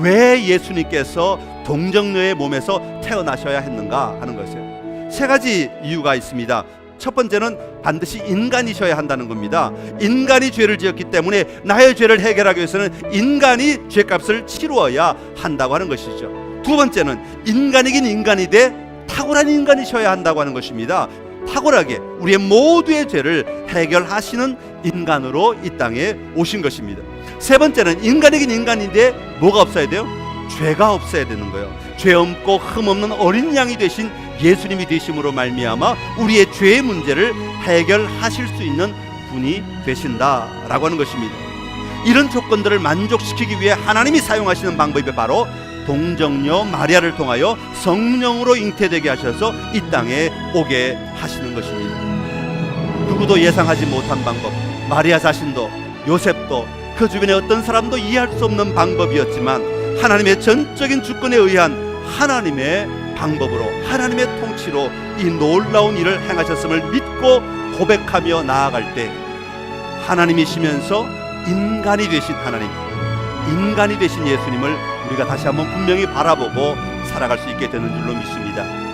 왜 예수님께서 동정녀의 몸에서 태어나셔야 했는가 하는 것이에요. 세 가지 이유가 있습니다. 첫 번째는 반드시 인간이셔야 한다는 겁니다. 인간이 죄를 지었기 때문에 나의 죄를 해결하기 위해서는 인간이 죄값을 치루어야 한다고 하는 것이죠. 두 번째는 인간이긴 인간이되 탁월한 인간이셔야 한다고 하는 것입니다. 탁월하게 우리의 모두의 죄를 해결하시는 인간으로 이 땅에 오신 것입니다. 세 번째는 인간이긴 인간인데 뭐가 없어야 돼요? 죄가 없어야 되는 거예요. 죄 없고 흠 없는 어린 양이 되신 예수님이 되심으로 말미암아 우리의 죄의 문제를 해결하실 수 있는 분이 되신다라고 하는 것입니다. 이런 조건들을 만족시키기 위해 하나님이 사용하시는 방법이 바로 동정녀 마리아를 통하여 성령으로 잉태되게 하셔서 이 땅에 오게 하시는 것입니다. 누구도 예상하지 못한 방법, 마리아 자신도 요셉도 그 주변의 어떤 사람도 이해할 수 없는 방법이었지만 하나님의 전적인 주권에 의한 하나님의 방법으로 하나님의 통치로 이 놀라운 일을 행하셨음을 믿고 고백하며 나아갈 때 하나님이시면서 인간이 되신 하나님, 인간이 되신 예수님을 우리가 다시 한번 분명히 바라보고 살아갈 수 있게 되는 줄로 믿습니다.